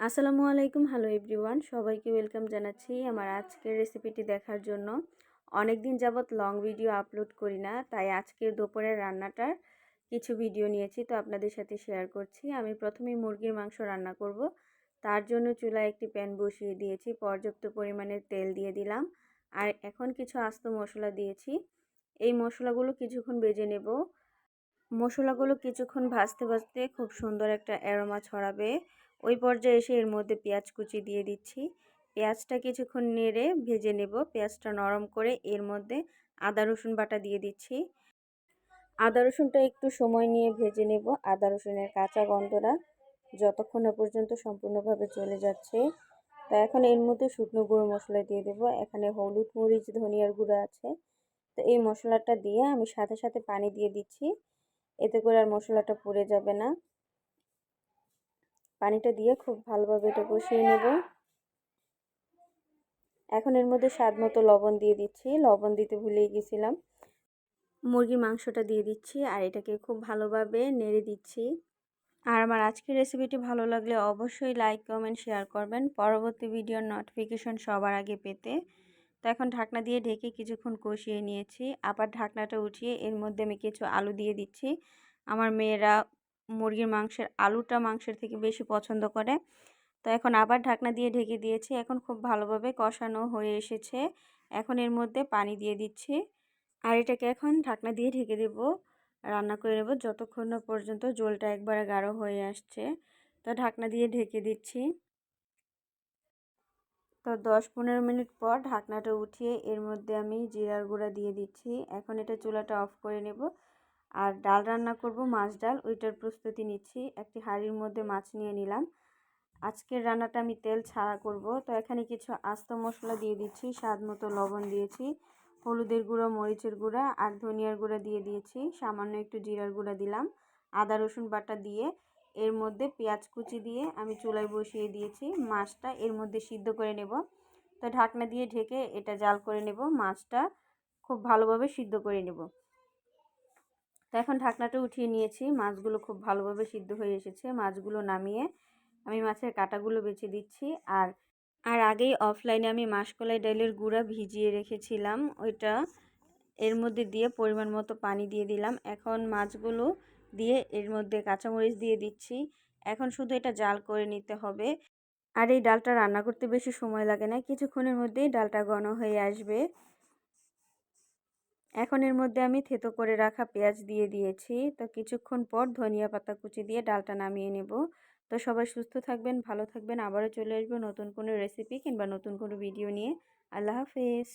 আসসালামু আলাইকুম। Hello everyone সবাইকে ওয়েলকাম জানাচ্ছি আমার আজকের রেসিপিটি দেখার জন্য। অনেক দিন যাবৎ লং ভিডিও আপলোড করি না, তাই আজকের দুপুরের রান্নাটার কিছু ভিডিও নিয়েছি, তো আপনাদের সাথে শেয়ার করছি। আমি প্রথমে মুরগির মাংস রান্না করব। তার জন্য চুলায় একটি প্যান বসিয়ে দিয়েছি, পর্যাপ্ত পরিমাণের তেল দিয়ে দিলাম। আর এখন কিছু আস্ত মশলা দিয়েছি। এই মশলাগুলো কিছুক্ষণ বেজে নেব। মশলাগুলো কিছুক্ষণ ভাজতে ভাজতে খুব সুন্দর একটা অ্যারোমা ছড়াবে। ওই পর্যায়ে এসে এর মধ্যে পেঁয়াজ কুচি দিয়ে দিচ্ছি। পেঁয়াজটা কিছুক্ষণ নেড়ে ভেজে নেব। পেঁয়াজটা নরম করে এর মধ্যে আদা, রসুন বাটা দিয়ে দিচ্ছি। আদা, রসুনটা একটু সময় নিয়ে ভেজে নেব। আদা, রসুনের কাঁচা গন্ধটা যতক্ষণ না পর্যন্ত সম্পূর্ণভাবে চলে যাচ্ছে। তা এখন এর মধ্যে শুকনো গুঁড়ো মশলা দিয়ে দেব। এখানে হলুদ, মরিচ, ধনিয়ার গুঁড়ো আছে। তো এই মশলাটা দিয়ে আমি সাথে সাথে পানি দিয়ে দিচ্ছি। এতে করে আর মশলাটা পুড়ে যাবে না। পানিটা দিয়ে খুব ভালোভাবে এটা কষিয়ে নেব। এখন এর মধ্যে স্বাদ মতো লবণ দিয়ে দিচ্ছি। লবণ দিতে ভুলেই গেছিলাম। মুরগির মাংসটা দিয়ে দিচ্ছি আর এটাকে খুব ভালোভাবে নেড়ে দিচ্ছি। আর আমার আজকের রেসিপিটি ভালো লাগলে অবশ্যই লাইক, কমেন্ট, শেয়ার করবেন। পরবর্তী ভিডিওর নোটিফিকেশন সবার আগে পেতে। তো এখন ঢাকনা দিয়ে ঢেকে কিছুক্ষণ কষিয়ে নিয়েছি। আবার ঢাকনাটা উঠিয়ে এর মধ্যে আমি কিছু আলু দিয়ে দিচ্ছি। আমার মেয়েরা মুরগির মাংসের আলুটা মাংসের থেকে বেশি পছন্দ করে। তো এখন আবার ঢাকনা দিয়ে ঢেকে দিয়েছি। এখন খুব ভালোভাবে কষানো হয়ে এসেছে। এখন এর মধ্যে পানি দিয়ে দিচ্ছি। আর এটাকে এখন ঢাকনা দিয়ে ঢেকে দেব। রান্না করে নেব যতক্ষণ না পর্যন্ত জলটা একবারে গাঢ় হয়ে আসছে। তো ঢাকনা দিয়ে ঢেকে দিচ্ছি। তো দশ পনেরো মিনিট পর ঢাকনাটা উঠিয়ে এর মধ্যে আমি জিরার গুঁড়া দিয়ে দিচ্ছি। এখন এটা চুলাটা অফ করে নেব। আর ডাল রান্না করব, মাছ ডাল। ওইটার প্রস্তুতি নিচ্ছি। একটি হাঁড়ির মধ্যে মাছ নিয়ে নিলাম। আজকের রান্নাটা আমি তেল ছাড়া করব। তো এখানে কিছু আস্ত মশলা দিয়ে দিচ্ছি, স্বাদ মতো লবণ দিয়েছি, হলুদের গুঁড়ো, মরিচের গুঁড়া আর ধনিয়ার গুঁড়া দিয়ে দিয়েছি। সামান্য একটু জিরার গুঁড়া দিলাম, আদা, রসুন বাটা দিয়ে। এর মধ্যে পেঁয়াজ কুচি দিয়ে আমি চুলায় বসিয়ে দিয়েছি। মাছটা এর মধ্যে সিদ্ধ করে নেব। তো ঢাকনা দিয়ে ঢেকে এটা জাল করে নেব। মাছটা খুব ভালোভাবে সিদ্ধ করে নেব। তো এখন ঢাকনাটা উঠিয়ে নিয়েছি। মাছগুলো খুব ভালোভাবে সিদ্ধ হয়ে এসেছে। মাছগুলো নামিয়ে আমি মাছের কাটাগুলো বেছে দিচ্ছি। আর আর আগেই অফলাইনে আমি মাসকলাই ডালের গুঁড়া ভিজিয়ে রেখেছিলাম। ওইটা এর মধ্যে দিয়ে পরিমাণ মতো পানি দিয়ে দিলাম। এখন মাছগুলো দিয়ে এর মধ্যে কাঁচামরিচ দিয়ে দিচ্ছি। এখন শুধু এটা জাল করে নিতে হবে। আর এই ডালটা রান্না করতে বেশি সময় লাগে না। কিছুক্ষণের মধ্যেই ডালটা ঘন হয়ে আসবে। এখন এর মধ্যে আমি থেতো করে রাখা পেঁয়াজ দিয়ে দিয়েছি। তো কিছুক্ষণ পর ধনিয়া পাতা কুচি দিয়ে ডালটা নামিয়ে নেব। তো সবাই সুস্থ থাকবেন, ভালো থাকবেন। আবারও চলে আসব নতুন কোনো রেসিপি কিংবা নতুন কোনো ভিডিও নিয়ে। আল্লাহ হাফেজ।